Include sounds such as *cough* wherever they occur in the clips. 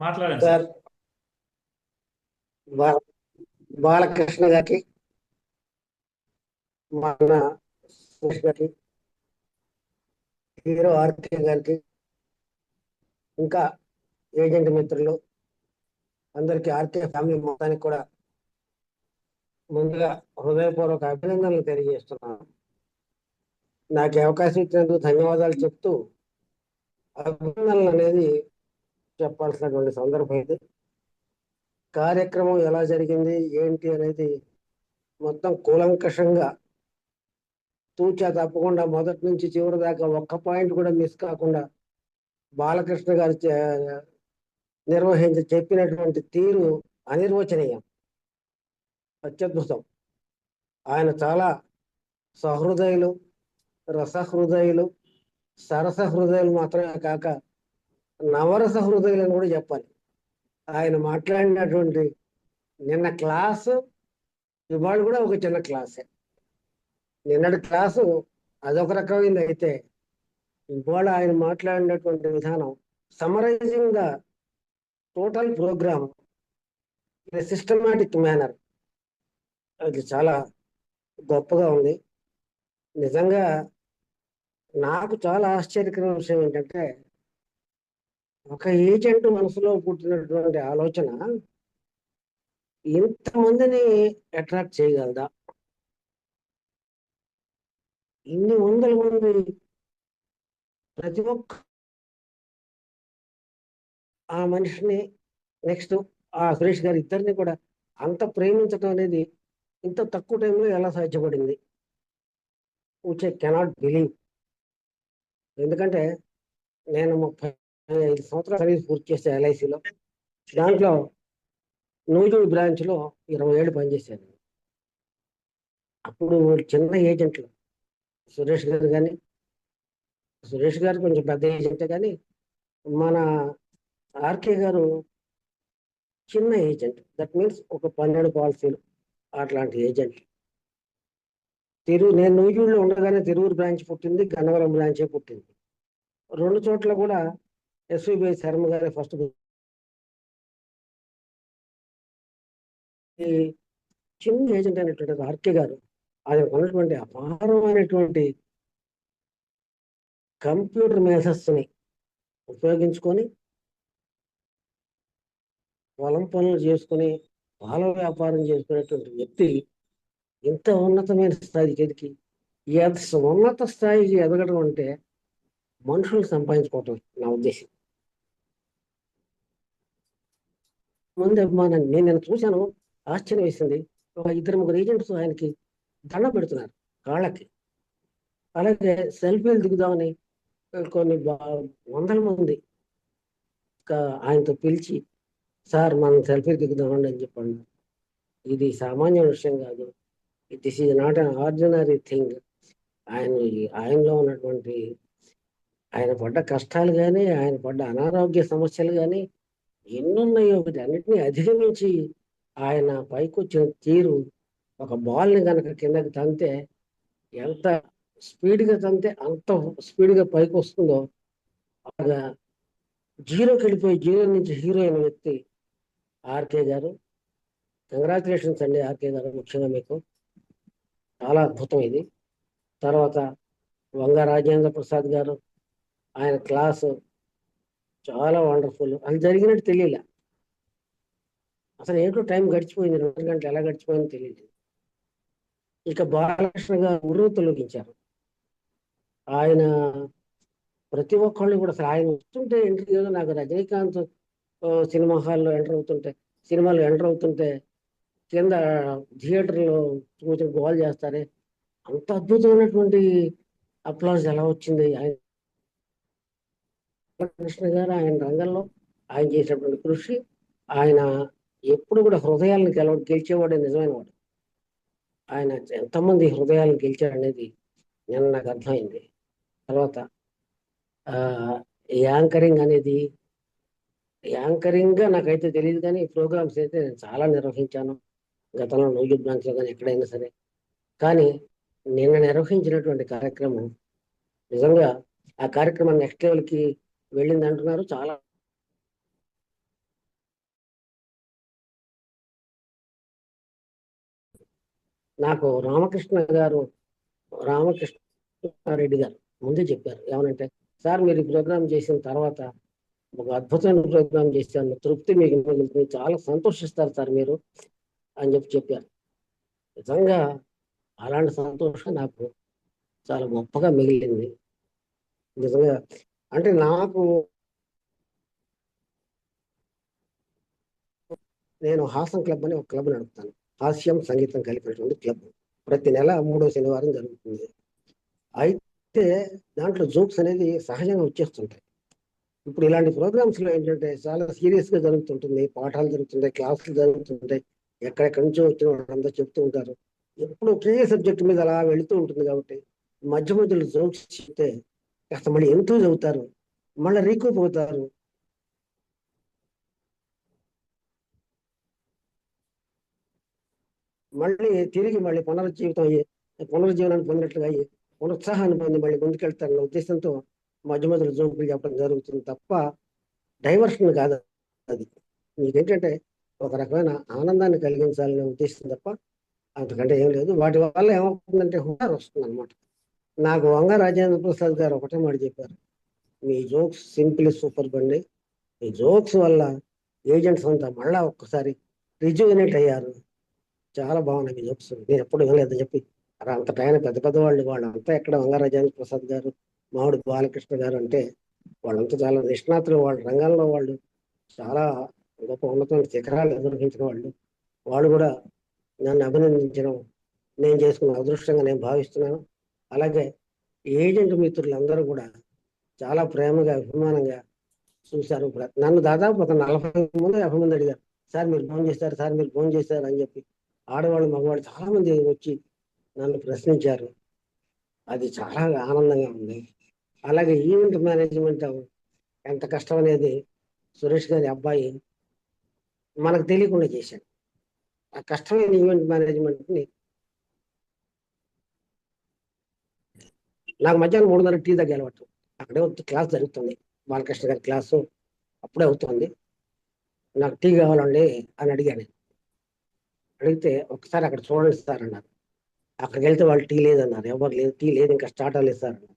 మాట్లాడండి సార్ బాలకృష్ణ గారికి మన గారికి హీరో ఆర్కే గారికి ఇంకా ఏజెంట్ మిత్రులు అందరికీ ఆర్కే ఫ్యామిలీ మొత్తానికి కూడా ముందుగా హృదయపూర్వక అభినందనలు తెలియజేస్తున్నాను. నాకు అవకాశం ఇచ్చినందుకు ధన్యవాదాలు చెప్తూ అభినందనలు అనేది చెప్పాల్సినటువంటి సందర్భం ఇది. కార్యక్రమం ఎలా జరిగింది ఏంటి అనేది మొత్తం కూలంకషంగా తూచా తప్పకుండా మొదటి నుంచి చివరి దాకా ఒక్క పాయింట్ కూడా మిస్ కాకుండా బాలకృష్ణ గారు నిర్వహించి చెప్పినటువంటి తీరు అనిర్వచనీయం. అత్యద్భుతం. ఆయన చాలా సహృదయులు రసహృదయులు సరస హృదయులు మాత్రమే కాక నవరస హృదయులు అని కూడా చెప్పాలి. ఆయన మాట్లాడినటువంటి నిన్న క్లాసు ఇవాళ కూడా ఒక చిన్న క్లాసే. నిన్నటి క్లాసు అదొక రకమైంది అయితే ఇవాళ ఆయన మాట్లాడినటువంటి విధానం summarising the total programme in systematic manner. అది చాలా గొప్పగా ఉంది. నిజంగా నాకు చాలా ఆశ్చర్యకరమైన విషయం ఏంటంటే ఒక ఏజెంట్ మనసులో పుట్టినటువంటి ఆలోచన ఇంతమందిని అట్రాక్ట్ చేయగలదా? ఇన్ని వందల మంది ప్రతి ఒక్క ఆ మనిషిని నెక్స్ట్ ఆ సురేష్ గారి ఇద్దరిని కూడా అంత ప్రేమించడం అనేది ఇంత తక్కువ టైంలో ఎలా సాధ్యపడింది? విచ్ ఐ కెనాట్ బిలీవ్ ఎందుకంటే నేను ముప్పై ఐదు సంవత్సరాల సర్వీస్ పూర్తి చేస్తే ఎల్ఐసిలో దాంట్లో నూజివీడు బ్రాంచ్లో ఇరవై ఏళ్ళు పనిచేశాను. అప్పుడు చిన్న ఏజెంట్లు సురేష్ గారు కానీ సురేష్ గారు కొంచెం పెద్ద ఏజెంటే కానీ మన ఆర్కే గారు చిన్న ఏజెంట్ దట్ మీన్స్ ఒక పన్నెండు పాలసీలు అట్లాంటి ఏజెంట్ తిరుగు నేను నూజివీడులో ఉండగానే తిరువురు బ్రాంచ్ పుట్టింది గన్నవరం బ్రాంచే పుట్టింది. రెండు చోట్ల కూడా ఎస్విబి శర్మ గారే ఫస్ట్ ఈ చిన్న ఏజెంట్ అయినటువంటి ఆర్కే గారు ఆయన ఉన్నటువంటి అపారమైనటువంటి కంప్యూటర్ మేసస్ని ఉపయోగించుకొని పొలం పనులు చేసుకుని పాల వ్యాపారం చేసుకునేటువంటి వ్యక్తి ఇంత ఉన్నతమైన స్థాయికి ఎదిగి ఎద- ఉన్నత స్థాయికి ఎదగడం అంటే మనుషులు సంపాదించుకోవటం నా ఉద్దేశం. ముందు అభిమానాన్ని నేను నేను చూశాను. ఆశ్చర్యం వేసింది. ఒక ఇద్దరు ముగ్గురు ఏజెంట్స్ ఆయనకి దండం పెడుతున్నారు కాళ్ళకి. అలాగే సెల్ఫీలు దిగుదామని కొన్ని బా- వందల మంది ఆయనతో పిలిచి సార్ మనం సెల్ఫీ దిగుదామండి అని చెప్పండి. ఇది సామాన్య విషయం కాదు. This is not an ordinary thing. ఆయన ఆయనలో ఉన్నటువంటి ఆయన పడ్డ కష్టాలు కానీ ఆయన పడ్డ అనారోగ్య సమస్యలు కానీ ఎన్నున్నాయో ఒకటి అధిగమించి ఆయన పైకి వచ్చిన తీరు ఒక బాల్ని కనుక కిందకి తంతే ఎంత స్పీడ్గా తంతే అంత స్పీడ్గా పైకి వస్తుందో అలాగా జీరోకి వెళ్ళిపోయి జీరో నుంచి హీరో అయిన వ్యక్తి ఆర్కే గారు. కంగ్రాచులేషన్స్ అండి ఆర్కే గారు ముఖ్యంగా మీకు. చాలా అద్భుతం ఇది. తర్వాత వంగ రాజేంద్ర ప్రసాద్ గారు. ఆయన క్లాసు చాలా వండర్ఫుల్ అది జరిగినట్టు తెలియలే. అసలు ఏంటో టైం గడిచిపోయింది. రెండు గంటలు ఎలా గడిచిపోయిందో తెలియలేదు. ఇక బాలకృష్ణ గారు ఉరువు తొలగించారు ఆయన ప్రతి ఒక్కళ్ళు కూడా అసలు ఆయన వస్తుంటే ఎంట్రీ నాకు రజనీకాంత్ సినిమా హాల్లో ఎంటర్ అవుతుంటే సినిమాలు ఎంటర్ అవుతుంటే కింద థియేటర్లో కూర్చొని గోల్ చేస్తారే. అంత అద్భుతమైనటువంటి అప్లాజ్ ఎలా వచ్చింది? ఆయన కృష్ణ గారు ఆయన రంగంలో ఆయన చేసినటువంటి కృషి ఆయన ఎప్పుడు కూడా హృదయాలను గెలవ గెలిచేవాడే నిజమైన వాడు. ఆయన ఎంతమంది హృదయాలను గెలిచాడనేది నిన్న నాకు అర్థమైంది. తర్వాత ఆ యాంకరింగ్ అనేది యాంకరింగ్గా నాకైతే తెలియదు కానీ ప్రోగ్రామ్స్ అయితే నేను చాలా నిర్వహించాను. గతంలో నూజివ్ బ్రాంచ్లో కానీ ఎక్కడైనా సరే. కానీ నిన్న నిర్వహించినటువంటి కార్యక్రమం నిజంగా ఆ కార్యక్రమం నెక్స్ట్ లెవెల్కి వెళ్ళింది అంటున్నారు చాలా నాకు రామకృష్ణ గారు రామకృష్ణారెడ్డి గారు ముందే చెప్పారు. ఏమనంటే సార్ మీరు ప్రోగ్రాం చేసిన తర్వాత ఒక అద్భుతమైన ప్రోగ్రాం చేశాను. తృప్తి మీకు మీరు చాలా సంతోషిస్తారు సార్ మీరు అని చెప్పి చెప్పారు. నిజంగా అలాంటి సంతోషం నాకు చాలా గొప్పగా మిగిలింది. నిజంగా అంటే నాకు నేను హాసం క్లబ్ అని ఒక క్లబ్ నడుపుతాను. హాస్యం సంగీతం కలిపినటువంటి క్లబ్. ప్రతి నెల మూడో శనివారం జరుగుతుంది. అయితే దాంట్లో జోక్స్ అనేది సహజంగా వచ్చేస్తుంటాయి. ఇప్పుడు ఇలాంటి ప్రోగ్రామ్స్లో ఏంటంటే చాలా సీరియస్గా జరుగుతుంటుంది. పాఠాలు జరుగుతుంటాయి క్లాసులు జరుగుతుంటాయి. ఎక్కడెక్కడి నుంచో వచ్చిన వాళ్ళందరూ చెప్తూ ఉంటారు. ఎప్పుడు ఒకే సబ్జెక్ట్ మీద అలా వెళుతూ ఉంటుంది కాబట్టి మధ్య మధ్యలో జోక్స్ చెప్తే కాస్త మళ్ళీ ఎంతో చదువుతారు. మళ్ళీ రీకూప్ అవుతారు మళ్ళీ తిరిగి మళ్ళీ పునరుజ్జీవితం అయ్యి పునరుజ్జీవనాన్ని పొందినట్లుగా అయ్యి పునరుత్సాహాన్ని పొంది మళ్ళీ ముందుకెళ్తారన్న ఉద్దేశంతో మధ్య మధ్యలో జోకులు చెప్పడం జరుగుతుంది తప్ప డైవర్షన్ కాదు అది. మీకేంటంటే ఒక రకమైన ఆనందాన్ని కలిగించాలనే ఉద్దేశం తప్ప అంతకంటే ఏం లేదు. వాటి వల్ల ఏమవుతుందంటే హుషారు వస్తుంది అనమాట నాకు వంగ రాజేంద్ర ప్రసాద్ గారు ఒకటే మాట చెప్పారు. మీ జోక్స్ సింపుల్ సూపర్ బండి. ఈ జోక్స్ వల్ల ఏజెంట్స్ అంతా మళ్ళా ఒక్కసారి రిజ్యూనేట్ అయ్యారు. చాలా బాగున్నాయి మీ జోక్స్. నేను ఎప్పుడు వినలేదని చెప్పి. అంత ఆయన పెద్ద పెద్ద వాళ్ళు వాళ్ళంతా ఎక్కడ వంగ రాజేంద్ర ప్రసాద్ గారు మామిడి బాలకృష్ణ గారు అంటే వాళ్ళంతా చాలా నిష్ణాతులు. వాళ్ళ రంగంలో వాళ్ళు చాలా గొప్ప ఉన్నతమైన శిఖరాలు నిర్వహించిన వాళ్ళు. వాళ్ళు కూడా నన్ను అభినందించడం నేను చేసుకున్న అదృష్టంగా నేను భావిస్తున్నాను. అలాగే ఏజెంట్ మిత్రులందరూ కూడా చాలా ప్రేమగా అభిమానంగా చూశారు నన్ను దాదాపు ఒక నలభై మంది యాభై మంది అడిగారు. సార్ మీరు ఫోన్ చేస్తారు సార్ మీరు ఫోన్ చేశారు అని చెప్పి. ఆడవాళ్ళు మగవాళ్ళు చాలా మంది వచ్చి నన్ను ప్రశ్నించారు. అది చాలా ఆనందంగా ఉంది. అలాగే ఈవెంట్ మేనేజ్మెంట్ ఎంత కష్టం అనేది సురేష్ గారి అబ్బాయి మనకు తెలియకుండా చేశాడు. ఆ కష్టమైన ఈవెంట్ మేనేజ్మెంట్ నాకు మధ్యాహ్నం మూడున్నర టీ దగ్గర అలవాటు అక్కడే క్లాస్ జరుగుతుంది. బాలకృష్ణ గారి క్లాసు. అప్పుడే అవుతుంది. నాకు టీ కావాలండి అని అడిగాను. అడిగితే ఒకసారి అక్కడ చూడండి సార్ అన్నారు. అక్కడికి వెళ్తే వాళ్ళు టీ లేదన్నారు. ఎవరు లేదు టీ లేదు ఇంకా స్టార్ట్ అవ్వలేదు సార్ అన్నారు.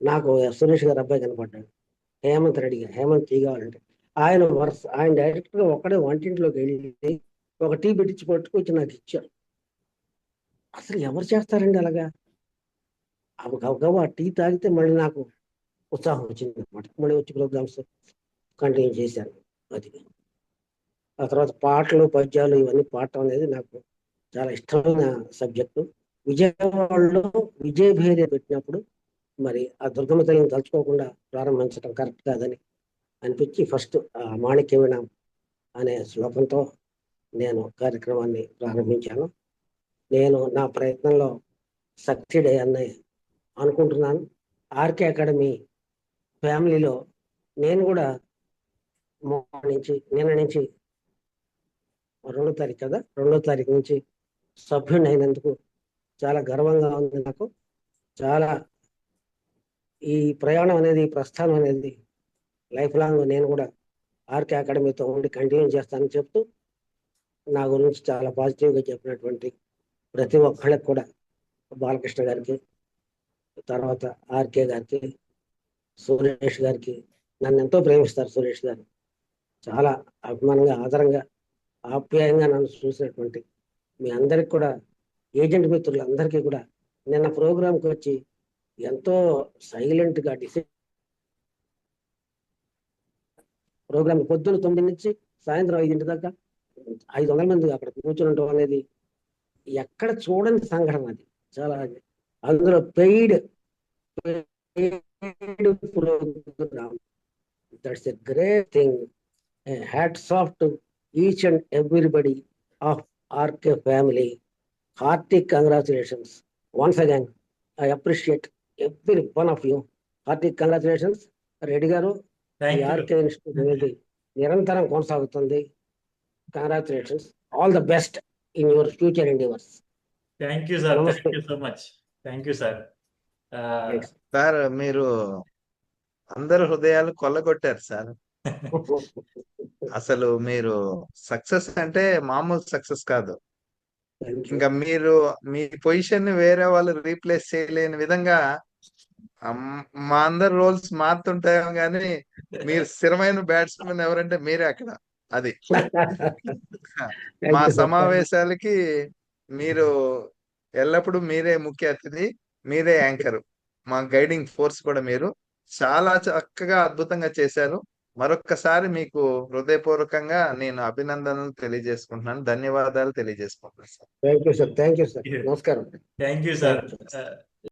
నాకు సురేష్ గారు అబ్బాయి కనపడ్డాడు. హేమంత్ రెడ్డి గారు హేమంత్ టీ కావాలంటే. ఆయన వరుస ఆయన డైరెక్ట్గా ఒక్కడే వంటింట్లోకి వెళ్ళి ఒక టీ పెట్టించి పట్టుకొచ్చి నాకు ఇచ్చారు అసలు ఎవరు చేస్తారండి అలాగా? గబగబా టీ తాగితే మళ్ళీ నాకు ఉత్సాహం వచ్చింది అనమాట మళ్ళీ వచ్చి ప్రోగ్రామ్స్ కంటిన్యూ చేశాను అది. ఆ తర్వాత పాటలు పద్యాలు ఇవన్నీ పాడటం అనేది నాకు చాలా ఇష్టమైన సబ్జెక్టు విజయవాడలో విజయభేరి పెట్టినప్పుడు మరి ఆ దుర్గమ్మ తల్లిని తలుచుకోకుండా ప్రారంభించడం కరెక్ట్ కాదని అనిపించి ఫస్ట్ ఆ మాణిక్యవీణ అనే శ్లోకంతో నేను కార్యక్రమాన్ని ప్రారంభించాను. నేను నా ప్రయత్నంలో సక్సీడ్ అయ్యాన్ని అనుకుంటున్నాను. ఆర్కే అకాడమీ ఫ్యామిలీలో నేను కూడా మొన్న నుంచి నిన్న నుంచి రెండో తారీఖు కదా రెండో తారీఖు నుంచి సభ్యుని అయినందుకు చాలా గర్వంగా ఉంది నాకు. చాలా ఈ ప్రయాణం అనేది ప్రస్థానం అనేది లైఫ్ లాంగ్ నేను కూడా ఆర్కే అకాడమీతో ఉండి కంటిన్యూ చేస్తానని చెప్తూ నా గురించి చాలా పాజిటివ్గా చెప్పినటువంటి ప్రతి ఒక్కళ్ళకి కూడా బాలకృష్ణ గారికి తర్వాత ఆర్కే గారికి సురేష్ గారికి నన్ను ఎంతో ప్రేమిస్తారు సురేష్ గారు. చాలా అభిమానంగా ఆదరంగా ఆప్యాయంగా నన్ను చూసినటువంటి మీ అందరికి కూడా ఏజెంట్ మిత్రులందరికీ కూడా నిన్న ప్రోగ్రాంకి వచ్చి ఎంతో సైలెంట్ డిసి ప్రోగ్రాం ప్రోగ్రామ్ పొద్దున తొమ్మిది నుంచి సాయంత్రం ఐదింటి దాకా ఐదు వందల మంది అక్కడ కూర్చుని ఉండటం అనేది ఎక్కడ చూడని సంఘటన అది. చాలా అందులో paid paid programme that's a great thing hats off to each and everybody of RK family hearty congratulations once again I appreciate every one of you hearty congratulations Reddy గారు ఆర్కే ఇన్స్టిట్యూట్ అనేది నిరంతరం కొనసాగుతుంది. Congratulations all the best in your future endeavours thank you sir. Thank you so much thank you sir sir మీరు అందరు హృదయాలు కొల్లగొట్టారు sir *laughs* అసలు మీరు సక్సెస్ అంటే మామూలు సక్సెస్ కాదు. ఇంకా మీరు మీ పొజిషన్ని వేరే వాళ్ళు రీప్లేస్ చేయలేని విధంగా మా అందరి రోల్స్ మారుతుంటాయేమో కానీ మీరు స్థిరమైన బ్యాట్స్మెన్ ఎవరంటే మీరే అక్కడ అది. *laughs* మా. సమావేశాలకి మీరు ఎల్లప్పుడూ మీరే ముఖ్య అతిథి మీరే యాంకర్. మా గైడింగ్ ఫోర్స్ కూడా మీరు. చాలా చక్కగా అద్భుతంగా చేశారు. మరొక్కసారి మీకు హృదయపూర్వకంగా నేను అభినందనలు తెలియజేసుకుంటున్నాను. ధన్యవాదాలు తెలియజేసుకుంటున్నాను sir. Thank you, sir. Thank you, sir. నమస్కారం థ్యాంక్ యూ సార్